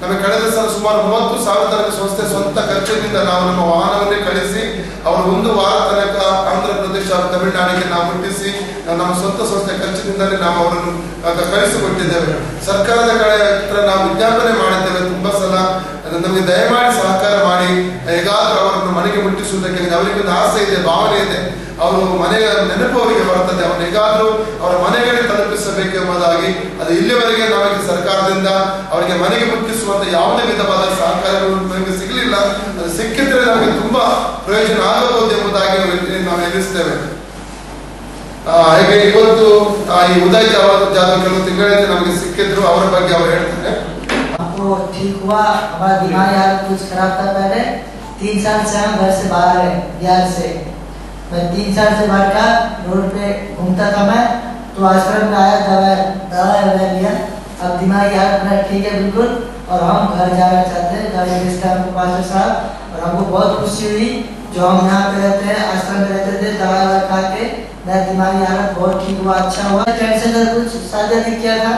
ನಮಗೆ ಕಳೆದ ಸಲ ಸುಮಾರು ಮೂವತ್ತು ಸಾವಿರ ತನಕ ಸಂಸ್ಥೆ ಸ್ವಂತ ಖರ್ಚಿನಿಂದ ನಾವು ನಮ್ಮ ವಾಹನವನ್ನೇ ಕಳಿಸಿ, ಅವರು ಒಂದು ವಾರ ತನಕ ಆಂಧ್ರ ಪ್ರದೇಶ ತಮಿಳುನಾಡಿಗೆ ನಾವು ಮುಟ್ಟಿಸಿ ನಮ್ಮ ಸ್ವಂತ ಸಂಸ್ಥೆ ಖರ್ಚಿನಿಂದಲೇ ನಾವು ಅವರನ್ನು ಕಳಿಸಿಕೊಟ್ಟಿದ್ದೇವೆ. ಸರ್ಕಾರದ ಕಡೆ ನಾವು ವಿಜ್ಞಾಪನೆ ಮಾಡಿದ್ದೇವೆ ತುಂಬಾ ಸಲ. ನಮಗೆ ದಯಮಾಡಿ ಸಹಕಾರ ಮಾಡಿ, ಹೇಗಾದ್ರೂ ಅವರನ್ನು ಮನೆಗೆ ಮುಟ್ಟಿಸುವುದಕ್ಕೆ ಅವರಿಗೆ ಒಂದು ಆಸೆ ಇದೆ, ಭಾವನೆ ಇದೆ. ಅವರು ಮನೆಯ ನೆನಪು ಅವರಿಗೆ ಬರ್ತದೆ ಅವನು ಹೇಗಾದ್ರೂ ಅವರ ಮನೆಗಳಿಗೆ ತಲುಪಿಸಬೇಕು ಎಂಬುದಾಗಿ ಅದು ಇಲ್ಲಿವರೆಗೆ ನಮಗೆ ಸರ್ಕಾರದಿಂದ ಅವರಿಗೆ ಮನೆಗೆ ಮುಟ್ಟಿಸುವಂತ ಯಾವುದೇ ವಿಧವಾದ ಸಹಕಾರಗಳು ನಮಗೆ ಸಿಗಲಿಲ್ಲ ಅದು ಸಿಕ್ಕಿದ್ರೆ ನಮಗೆ ತುಂಬಾ ಪ್ರಯೋಜನ ಆಗಬಹುದು ಎಂಬುದಾಗಿ ನಾವು- ನಾವು ಎನಿಸ್ತೇವೆ ಆ, ಹಾಗೆ ಇವತ್ತು ಆ, ಈ ಉದಯ್ ಜಾಧವ್ ಜಾಧವ್ ಕೆಲವು ತಿಂಗಳಿಂದ ನಮಗೆ ಸಿಕ್ಕಿದ್ರು ಅವರ ಬಗ್ಗೆ ಅವರು ಹೇಳ್ತಾರೆ हमको ठीक हुआ हमारा दिमाग यार कुछ खराब था पहले तीन साल से हम घर से बाहर है बिहार से मैं तीन साल से बाहर का रोड पे घूमता था मैं तो आश्रम में आया दवा दवा वगैरह लिया। अब दिमाग यार अपना ठीक है बिल्कुल। और हम घर जाना चाहते हैं घर भेजता हमको पास्टर साहब। और हमको बहुत खुशी हुई जो हम यहाँ पे रहते हैं आश्रम में रहते थे दवा ववा खा के मेरा दिमागी हालत बहुत ठीक हुआ अच्छा हुआ। टेंशन का कुछ शादी किया था।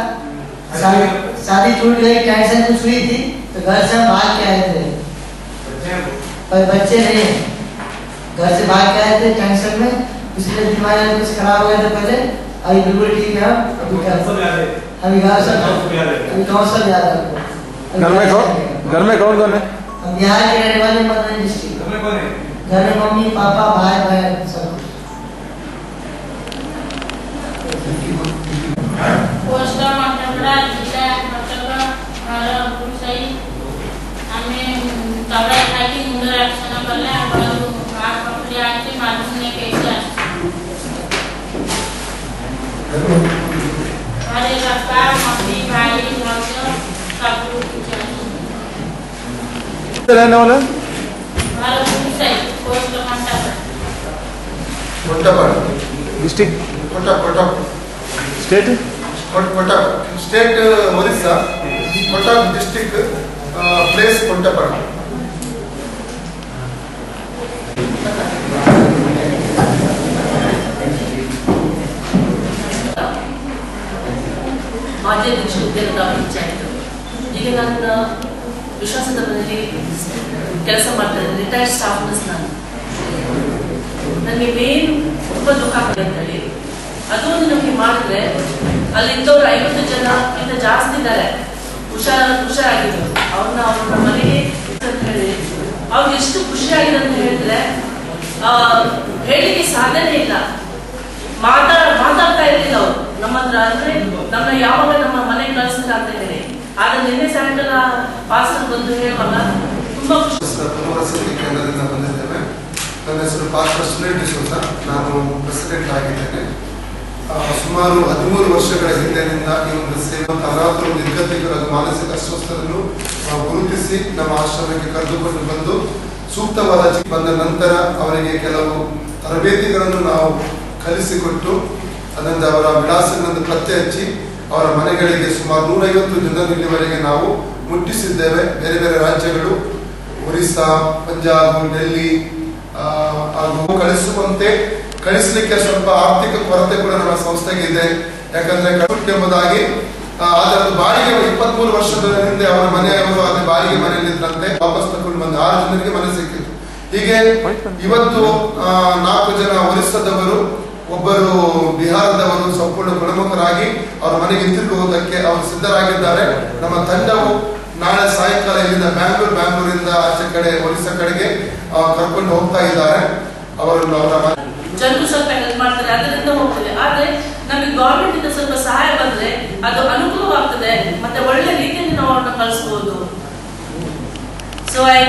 शादी शादी टूट गई टेंशन कुछ हुई थी तो घर से हम भाग के आए थे। पर बच्चे नहीं। घर से भाग के आए थे टेंशन में इसलिए दिमाग कुछ खराब हो गया था पहले। अभी बिल्कुल ठीक है अभी अभी कहाँ सब अभी कहाँ से आ रहे आपको घर में कौन घर में कौन कौन है हम यहाँ के रहने वाले मधुबनी डिस्ट्रिक्ट घर में कौन है घर में मम्मी पापा भाई भाई सब पोस्टर मटनगढ़ जिला मटनगढ़ भारत पुरुषाई हमें तबरा खाई की मुंडरा रक्षण करले बड़े रफ्ता मम्मी रहने वाला district state state district place ಮಾಜಿ ಅಧ್ಯಕ್ಷ ಹುದ್ದೆಯನ್ನು ಹೆಚ್ಚಾಯಿತು ಈಗ ನನ್ನ ವಿಶ್ವಾಸದ ಮನೆಯಲ್ಲಿ ಕೆಲಸ ಮಾಡ್ತಾ ಇದ್ದೇನೆ ರಿಟೈರ್ಡ್ ಸ್ಟಾಫ್ ನರ್ಸ್ ನಾನು ನನಗೆ ಮೇನ್ ತುಂಬ ದುಃಖ ಆಗ್ತದೆ ಅಂತ ಹೇಳಿ ಅದು ಒಂದು ನಮಗೆ ಮಾಡಿದ್ರೆ ಅಲ್ಲಿದ್ದವರು ಐವತ್ತು ಜನ ಇಂದ ಜಾಸ್ತಿ ಇದ್ದಾರೆ ಹುಷಾರ ಹುಷಾರಾಗಿದ್ರು ಅವ್ರನ್ನ ಅವ್ರ ಮನೆಗೆ ಅಂತ ಹೇಳಿ ಅವ್ರಿಗೆ ಎಷ್ಟು ಖುಷಿಯಾಗಿದೆ ಅಂತ ಹೇಳಿದ್ರೆ ಆ, ಹೇಳಿಕ್ಕೆ ಸಾಧ್ಯನೇ ಇಲ್ಲ ಮಾತಾ ಮಾತಾಡ್ತಾ ಇರಲಿಲ್ಲ ಅವ್ರು ನಮ್ಮ ಹತ್ರ ಅಂದ್ರೆ ನಮ್ಮ ಯಾವಾಗ ನಮ್ಮ ಮನೆ ಕಳಿಸ್ತಾರೆ ಅಂತ ಹೇಳಿ ಆದ್ರೆ ನಿನ್ನೆ ಸಾಯಂಕಾಲ ಪಾಸ್ಟರ್ ಬಂದು ಹೇಳುವಾಗ ತುಂಬಾ ಖುಷಿ. ನನ್ನ ಹೆಸರು ಪಾಸ್ಟರ್ ಸುನೀಲ್ ಡಿಸೋಸ ನಾನು ಪ್ರೆಸಿಡೆಂಟ್ ಆಗಿದ್ದೇನೆ. ಸುಮಾರು ಹದಿಮೂರು ವರ್ಷಗಳ ಹಿಂದಿನಿಂದ ಈ ಒಂದು ಸೇವೆ ಹಲವಾರು ನಿರ್ಗತಿಕರ ಮಾನಸಿಕ ಅಸ್ವಸ್ಥರನ್ನು ಗುರುತಿಸಿ ನಮ್ಮ ಆಶ್ರಮಕ್ಕೆ ಕರೆದುಕೊಂಡು ಬಂದು ಸೂಕ್ತವಾದ ಬಂದ ನಂತರ ಅವರಿಗೆ ಕೆಲವು ತರಬೇತಿಗಳನ್ನು ನಾವು ಕಲಿಸಿಕೊಟ್ಟು ಅದರಿಂದ ಅವರ ವಿಳಾಸಗಳನ್ನು ಪತ್ತೆ ಹಚ್ಚಿ ಅವರ ಮನೆಗಳಿಗೆ ಸುಮಾರು ನೂರೈವತ್ತು ಜನರು ಇಲ್ಲಿವರೆಗೆ ನಾವು ಮುಟ್ಟಿಸಿದ್ದೇವೆ. ಬೇರೆ ಬೇರೆ ರಾಜ್ಯಗಳು, ಒರಿಸ್ಸಾ, ಪಂಜಾಬ್, ಡೆಲ್ಲಿ ಹಾಗೂ ಕಳಿಸುವಂತೆ ಕಳಿಸಲಿಕ್ಕೆ ಸ್ವಲ್ಪ ಆರ್ಥಿಕ ಕೊರತೆ ಕೂಡ ನಮ್ಮ ಸಂಸ್ಥೆಗೆ ಇದೆ. ಯಾಕಂದ್ರೆ ಎಂಬುದಾಗಿ ಅದರ ಬಾಡಿಗೆ ಇಪ್ಪತ್ಮೂರು ವರ್ಷದ ಹಿಂದೆ ಅವರ ಮನೆಯವರು ಅದೇ ಬಾಡಿಗೆ ಮನೆಯಲ್ಲಿದ್ದಂತೆ ವಾಪಸ್ ತಗೊಂಡು ಬಂದು ಆರು ಜನರಿಗೆ ಮನೆ ಸಿಕ್ಕಿತು. ಹೀಗೆ ಇವತ್ತು ನಾಲ್ಕು ಜನ ಒರಿಸ್ಸಾದವರು ಒಬ್ಬರು ಬಿಹಾರದವರು ಸಂಪೂರ್ಣ ಪ್ರಮುಖರಾಗಿ ಅವರ ಮನೆಗೆ ಹೋಗೋದಕ್ಕೆ ಅವರು ಸಿದ್ಧರಾಗಿದ್ದಾರೆ. ನಮ್ಮ ತಂಡವು ನಾಳೆ ಸಾಯಂಕಾಲ ಇಲ್ಲಿಂದ ಬ್ಯಾಂಗ್ಳೂರ್, ಬ್ಯಾಂಗ್ಳೂರಿಂದ ಆಚೆ ಕಡೆ ಒರಿಸ್ಸಾ ಕಡೆಗೆ ಕರ್ಕೊಂಡು ಹೋಗ್ತಾ ಇದ್ದಾರೆ. ಅವರು ಅವರ ಜನರು ಸ್ವಲ್ಪ ಹೆಲ್ಪ್ ಮಾಡ್ತಾರೆ, ಅದರಿಂದ ಹೋಗ್ತದೆ. ಆದ್ರೆ ನಮಗೆ ಗೌರ್ಮೆಂಟ್ ಇಂದ ಸ್ವಲ್ಪ ಸಹಾಯ ಬಂದ್ರೆ ಅದು ಅನುಕೂಲವಾಗ್ತದೆ. ಮತ್ತೆ ಒಳ್ಳೆ ರೀತಿಯಲ್ಲಿ ನಾವು ಅವ್ರನ್ನ ಕಳಿಸ್ಬೋದು. So I